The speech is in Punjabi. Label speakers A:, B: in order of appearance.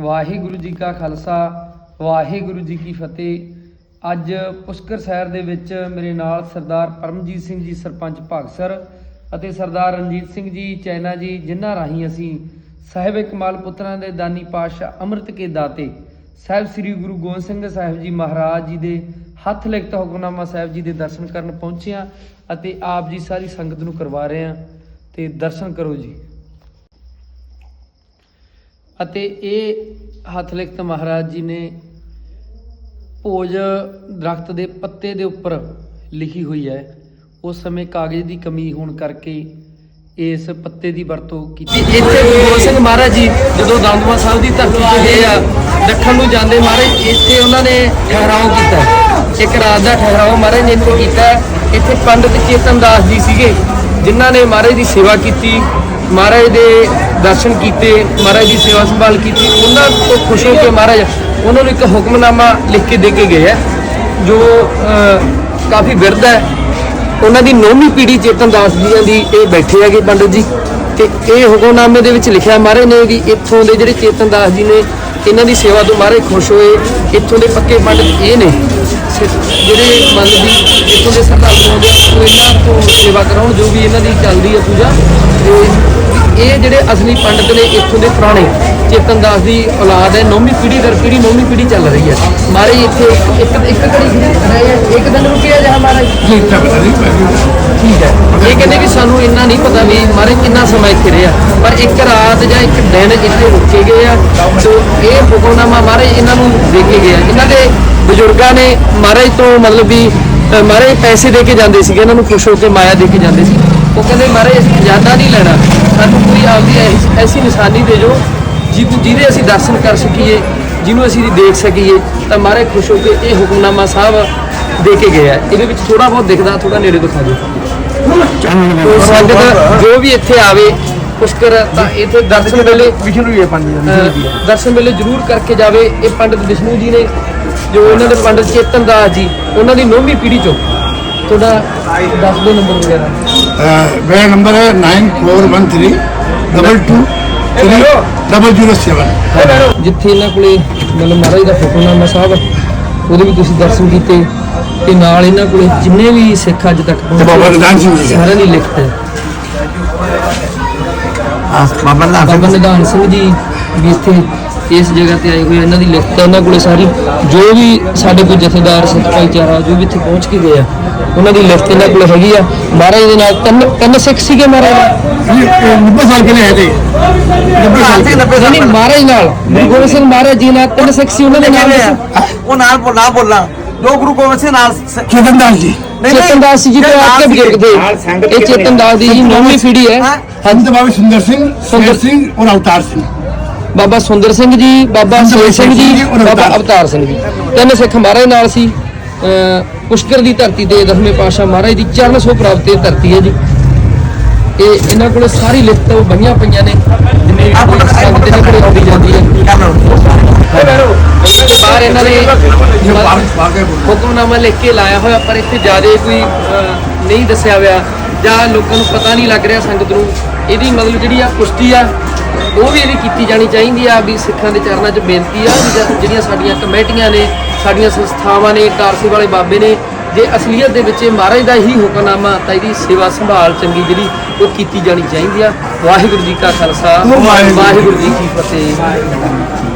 A: ਵਾਹਿਗੁਰੂ ਜੀ ਕਾ ਖਾਲਸਾ, ਵਾਹਿਗੁਰੂ ਜੀ ਕੀ ਫਤਿਹ। ਅੱਜ ਪੁਸ਼ਕਰ ਸ਼ਹਿਰ ਦੇ ਵਿੱਚ ਮੇਰੇ ਨਾਲ ਸਰਦਾਰ ਪਰਮਜੀਤ ਸਿੰਘ ਜੀ, ਸਰਪੰਚ ਭਾਗਸਰ ਅਤੇ ਸਰਦਾਰ ਰਣਜੀਤ ਸਿੰਘ ਜੀ, ਚੈਨਾ ਜੀ, ਜਿਨ੍ਹਾਂ ਰਾਹੀਂ ਅਸੀਂ ਸਾਹਿਬ ਕਮਾਲ ਪੁੱਤਰਾਂ ਦੇ ਦਾਨੀ ਪਾਤਸ਼ਾਹ ਅੰਮ੍ਰਿਤ ਕੇ ਦਾਤੇ ਸਾਹਿਬ ਸ੍ਰੀ ਗੁਰੂ ਗੋਬਿੰਦ ਸਿੰਘ ਸਾਹਿਬ ਜੀ ਮਹਾਰਾਜ ਜੀ ਦੇ ਹੱਥ ਲਿਖਤ ਹੁਕਮਨਾਮਾ ਸਾਹਿਬ ਜੀ ਦੇ ਦਰਸ਼ਨ ਕਰਨ ਪਹੁੰਚੇ ਹਾਂ ਅਤੇ ਆਪ ਜੀ ਸਾਰੀ ਸੰਗਤ ਨੂੰ ਕਰਵਾ ਰਹੇ ਹਾਂ। ਤੇ ਦਰਸ਼ਨ ਕਰੋ ਜੀ। ਅਤੇ ਇਹ ਹੱਥ ਲਿਖਤ ਮਹਾਰਾਜ ਜੀ ਨੇ ਭੋਜ ਦਰਖਤ ਦੇ ਪੱਤੇ ਦੇ ਉੱਪਰ ਲਿਖੀ ਹੋਈ ਹੈ। ਉਸ ਸਮੇਂ ਕਾਗਜ਼ ਦੀ ਕਮੀ ਹੋਣ ਕਰਕੇ ਇਸ ਪੱਤੇ ਦੀ ਵਰਤੋਂ ਕੀਤੀ ਇੱਥੇ ਗੁਰੂ ਸਿੰਘ ਮਹਾਰਾਜ ਜੀ ਜਦੋਂ ਦੰਦਵਾ ਸਾਹਿਬ ਦੀ ਧਰਤੀ ਤੇ ਗਏ ਆ, ਦੱਖਣ ਨੂੰ ਜਾਂਦੇ ਮਹਾਰਾਜ, ਇੱਥੇ ਉਹਨਾਂ ਨੇ ਠਹਿਰਾਓ ਕੀਤਾ। ਇੱਕ ਰਾਤ ਦਾ ਠਹਿਰਾਓ ਮਹਾਰਾਜ ਨੇ ਇੱਥੇ ਕੀਤਾ। ਇੱਥੇ ਪੰਡਿਤ ਚੇਤਨ ਦਾਸ ਜੀ ਸੀਗੇ, ਜਿਨ੍ਹਾਂ ਨੇ ਮਹਾਰਾਜ ਦੀ ਸੇਵਾ ਕੀਤੀ। ਮਹਾਰਾਜ ਦੇ ਦਰਸ਼ਨ ਕੀਤੇ, ਮਹਾਰਾਜ ਦੀ ਸੇਵਾ ਸੰਭਾਲ ਕੀਤੀ, ਉਹਨਾਂ ਤੋਂ ਖੁਸ਼ ਹੋ ਕੇ ਮਹਾਰਾਜ ਉਹਨਾਂ ਨੂੰ ਇੱਕ ਹੁਕਮਨਾਮਾ ਲਿਖ ਕੇ ਦੇ ਕੇ ਗਏ ਹੈ, ਜੋ ਕਾਫੀ ਵਿਰਧ ਹੈ। ਉਹਨਾਂ ਦੀ ਨੌਵੀਂ ਪੀੜ੍ਹੀ ਚੇਤਨ ਦਾਸ ਜੀਆਂ ਦੀ ਇਹ ਬੈਠੇ ਹੈਗੇ ਪੰਡਿਤ ਜੀ। ਤੇ ਇਹ ਹੁਕਮਨਾਮੇ ਦੇ ਵਿੱਚ ਲਿਖਿਆ ਮਹਾਰਾਜ ਨੇ ਵੀ ਇੱਥੋਂ ਦੇ ਜਿਹੜੇ ਚੇਤਨ ਦਾਸ ਜੀ ਨੇ, ਇਹਨਾਂ ਦੀ ਸੇਵਾ ਤੋਂ ਮਹਾਰਾਜ ਖੁਸ਼ ਹੋਏ। ਇੱਥੋਂ ਦੇ ਪੱਕੇ ਪੰਡਿਤ ਇਹ ਨੇ। ਸ- ਜਿਹੜੇ ਮੰਨ ਵੀ ਇੱਥੋਂ ਦੇ ਸਰਦਾਰ ਆਉਂਦੇ ਉਹ ਇਹਨਾਂ ਤੋਂ ਸੇਵਾ ਕਰਾਉਣ ਜੋ ਵੀ ਇਹਨਾਂ ਦੀ ਚੱਲਦੀ ਹੈ ਪੂਜਾ, ਤੇ ਇਹ ਜਿਹੜੇ ਅਸਲੀ ਪੰਡਿਤ ਨੇ ਇੱਥੋਂ ਦੇ ਪੁਰਾਣੇ ਚੇਤਨ ਦਾਸ ਦੀ ਔਲਾਦ ਹੈ ਨੌਵੀਂ ਪੀੜ੍ਹੀ ਦਰ ਪੀੜ੍ਹੀ ਨੌਵੀਂ ਪੀੜ੍ਹੀ ਚੱਲ ਰਹੀ ਹੈ। ਮਹਾਰਾਜ ਇੱਥੇ ਇੱਕ ਇੱਕ ਘੜੀ ਰਹੇ ਇੱਕ ਦਿਨ ਰੁਕਿਆ ਜਹਾ ਮਹਾਰਾਜ। ਠੀਕ ਹੈ। ਇਹ ਕਹਿੰਦੇ ਵੀ ਸਾਨੂੰ ਇੰਨਾ ਨਹੀਂ ਪਤਾ ਵੀ ਮਾਰੇ ਕਿੰਨਾ ਸਮਾਂ ਇੱਥੇ ਰਿਹਾ। ਪਰ ਇੱਕ ਰਾਤ ਜਾਂ ਇੱਕ ਦਿਨ ਇੱਥੇ ਰੁਕੇ ਗਏ ਆ। ਤੇ ਇਹ ਹੁਕਮਨਾਮਾ ਮਹਾਰਾਜ ਇਹਨਾਂ ਨੂੰ ਦੇ ਕੇ ਗਏ ਆ ਇਹਨਾਂ ਦੇ ਬਜ਼ੁਰਗਾਂ ਨੇ ਮਹਾਰਾਜ ਤੋਂ ਮਤਲਬ ਵੀ ਮਹਾਰਾਜ ਪੈਸੇ ਦੇ ਕੇ ਜਾਂਦੇ ਸੀਗੇ ਇਹਨਾਂ ਨੂੰ ਖੁਸ਼ ਹੋ ਕੇ ਮਾਇਆ ਦੇ ਕੇ ਜਾਂਦੇ ਸੀ। ਉਹ ਕਹਿੰਦੇ ਅਸੀਂ ਖਜ਼ਾਨਾ ਨਹੀਂ ਲੈਣਾ। ਸਾਨੂੰ ਕੋਈ ਆਪਦੀ ਐਸੀ- ਐਸੀ ਨਿਸ਼ਾਨੀ ਦੇ ਜੋ ਜਿਹਨੂੰ ਜਿਹਦੇ ਅਸੀਂ ਦਰਸ਼ਨ ਕਰ ਸਕੀਏ ਜਿਹਨੂੰ ਅਸੀਂ ਦੇਖ ਸਕੀਏ ਤਾਂ ਮਹਾਰਾਜ ਖੁਸ਼ ਹੋ ਕੇ ਇਹ ਹੁਕਮਨਾਮਾ ਸਾਹਿਬ ਦੇ ਕੇ ਗਏ ਆ ਇਹਦੇ ਵਿੱਚ ਥੋੜਾ ਬਹੁਤ ਦਿਖਦਾ ਥੋੜਾ ਨੇੜੇ ਦਿਖਾ ਦਿਓ। ਸੰਗਤ ਜੋ ਵੀ ਇੱਥੇ ਆਵੇ ਪੁਸ਼ਕਰ ਤਾਂ ਇੱਥੇ ਦਰਸ਼ਨ ਵੇਲੇ
B: ਵਿਸ਼ਨੂੰ ਪੰਜ
A: ਅਹ, ਦਰਸ਼ਨ ਵੇਲੇ ਜ਼ਰੂਰ ਕਰਕੇ ਜਾਵੇ। ਇਹ ਪੰਡਿਤ ਵਿਸ਼ਨੂੰ ਜੀ ਨੇ ਜੋ ਇਹਨਾਂ ਦੇ ਪੰਡਤ ਚੇਤਨ ਦਾਸ ਜੀ ਉਹਨਾਂ ਦੀ ਨੌਵੀਂ ਪੀੜ੍ਹੀ ਚੋਂ। ਤੁਹਾਡਾ ਦੱਸ ਦਿਓ ਨੰਬਰ ਵਗੈਰਾ।
B: ਮੇਰਾ ਨੰਬਰ ਹੈ 9413 22 3007
A: ਜਿੱਥੇ ਕੋਲੇ ਮਤਲਬ ਮਹਾਰਾਜ ਦਾ ਹੁਕਮਨਾਮਾ ਸਾਹਿਬ ਉਹਦੇ ਵੀ ਤੁਸੀਂ ਦਰਸ਼ਨ ਕੀਤੇ ਤੇ ਨਾਲ ਇਹਨਾਂ ਕੋਲੇ ਜਿੰਨੇ ਵੀ ਸਿੱਖ ਅੱਜ ਤੱਕ
B: ਬਾਬਾ ਨਿਦਾਨ ਸਿੰਘ ਜੀ।
A: ਸਾਰਿਆਂ ਦੀ ਲਿਖਤ ਹੈ। ਬਾਬਾ ਨਿਦਾਨ ਸਿੰਘ ਜੀ ਵੀ ਇੱਥੇ ਇਸ ਜਗ੍ਹਾ ਤੇ ਆਏ ਹੋਏ ਇਹਨਾਂ ਦੀ ਲਿਖਤ ਉਹਨਾਂ ਕੋਲੇ ਸਾਰੀ ਜੋ ਵੀ ਸਾਡੇ ਕੋਈ ਜਥੇਦਾਰ ਸਿੱਖ ਭਾਈਚਾਰਾ ਜੋ ਵੀ ਇੱਥੇ ਪਹੁੰਚ ਕੇ ਗਏ ਆ ਉਹਨਾਂ ਦੀ ਲਿਖਤ ਇਹਨਾਂ ਕੋਲ ਹੈਗੀ ਆ। ਮਹਾਰਾਜ ਦੇ ਨਾਲ ਤਿੰਨ ਤਿੰਨ ਸਿੱਖ ਸੀਗੇ ਮਹਾਰਾਜ?
B: 90 ਸਾਲ ਕਿਲੇ ਆਏ ਤੇ? 90 ਸਾਲ
A: ਨਹੀਂ ਮਹਾਰਾਜ ਨਾਲ ਗੁਰੂ ਗੋਬਿੰਦ ਸਿੰਘ ਮਹਾਰਾਜ ਜੀ ਨਾਲ ਤਿੰਨ ਸਿੱਖ ਸੀ ਉਹਨਾਂ ਦੇ ਨਾਮ
C: ਉਹ ਨਾਲ ਬੋਲਣਾ ਬੋਲਣਾ ਜੋ ਗੁਰੂ ਗੋਬਿੰਦ ਸਿੰਘ ਨਾਲ
A: ਚੇਤਨਦਾਸ ਜੀ।
C: ਚੇਤਨਦਾਸ
A: ਜੀ
C: ਦੇ
A: ਆਪਕੇ ਬਜ਼ੁਰਗ ਦੇ ਇਹ ਚੇਤਨਦਾਸ ਦੀ ਜੀ ਨੌਵੀਂ ਪੀੜ੍ਹੀ ਹੈ।
B: ਹਾਂਜੀ। ਬਾਬਾ ਸੁੰਦਰ
A: ਸਿੰਘ
B: ਸੁੰਦਰ ਸਿੰਘ ਔਰ ਅਵਤਾਰ ਸਿੰਘ।
A: ਬਾਬਾ ਸੁੰਦਰ ਸਿੰਘ ਜੀ ਬਾਬਾ ਸੋਲ ਸਿੰਘ ਜੀ ਬਾਬਾ
B: ਅਵਤਾਰ।
A: ਸਿੰਘ ਜੀ ਤਿੰਨ ਸਿੱਖ ਮਹਾਰਾਜ ਨਾਲ ਸੀ ਪੁਸ਼ਕਰ ਦੀ ਧਰਤੀ ਤੇ ਦਸਵੇਂ ਪਾਤਸ਼ਾਹ ਮਹਾਰਾਜ ਦੀ ਚਰਨ ਛੋਹ ਪ੍ਰਾਪਤ ਧਰਤੀ ਹੈ ਜੀ ਇਹ ਇਹਨਾਂ ਕੋਲੇ ਸਾਰੀ ਲਿਖਤ ਬਣੀਆਂ ਪਈਆਂ ਨੇ ਜਿੰਨੇ ਵੀ ਸੰਗਤ ਇਹਨਾਂ ਕੋਲੇ ਆਉਂਦੀ ਜਾਂਦੀ ਹੈ ਦੇ ਬਾਹਰ ਇਹਨਾਂ ਨੇ ਹੁਕਮਨਾਮਾ ਲਿਖ ਕੇ ਲਾਇਆ ਹੋਇਆ ਪਰ ਇੱਥੇ ਜ਼ਿਆਦਾ ਕੋਈ ਨਹੀਂ ਦੱਸਿਆ ਹੋਇਆ ਜਾਂ ਲੋਕਾਂ ਨੂੰ ਪਤਾ ਨਹੀਂ ਲੱਗ ਰਿਹਾ ਸੰਗਤ ਨੂੰ ਇਹਦੀ ਮਤਲਬ ਜਿਹੜੀ ਆ ਪੁਸ਼ਟੀ ਆ ਉਹ ਵੀ ਇਹਦੀ ਕੀਤੀ ਜਾਣੀ ਚਾਹੀਦੀ ਆ ਵੀ ਸਿੱਖਾਂ ਦੇ ਚਰਨਾਂ 'ਚ ਬੇਨਤੀ ਆ ਵੀ ਜਿਹੜੀਆਂ ਸਾਡੀਆਂ ਕਮੇਟੀਆਂ ਨੇ ਸਾਡੀਆਂ ਸੰਸਥਾਵਾਂ ਨੇ ਕਾਰਸੇ ਵਾਲੇ ਬਾਬੇ ਨੇ ਜੇ ਅਸਲੀਅਤ ਦੇ ਵਿੱਚ ਮਹਾਰਾਜ ਦਾ ਹੀ ਹੁਕਮਨਾਮਾ ਤਾਂ ਇਹਦੀ ਸੇਵਾ ਸੰਭਾਲ ਚੰਗੀ ਜਿਹੜੀ ਉਹ ਕੀਤੀ ਜਾਣੀ ਚਾਹੀਦੀ ਆ ਵਾਹਿਗੁਰੂ ਜੀ ਕਾ ਖਾਲਸਾ। ਵਾਹਿਗੁਰੂ ਜੀ ਕੀ ਫਤਿਹ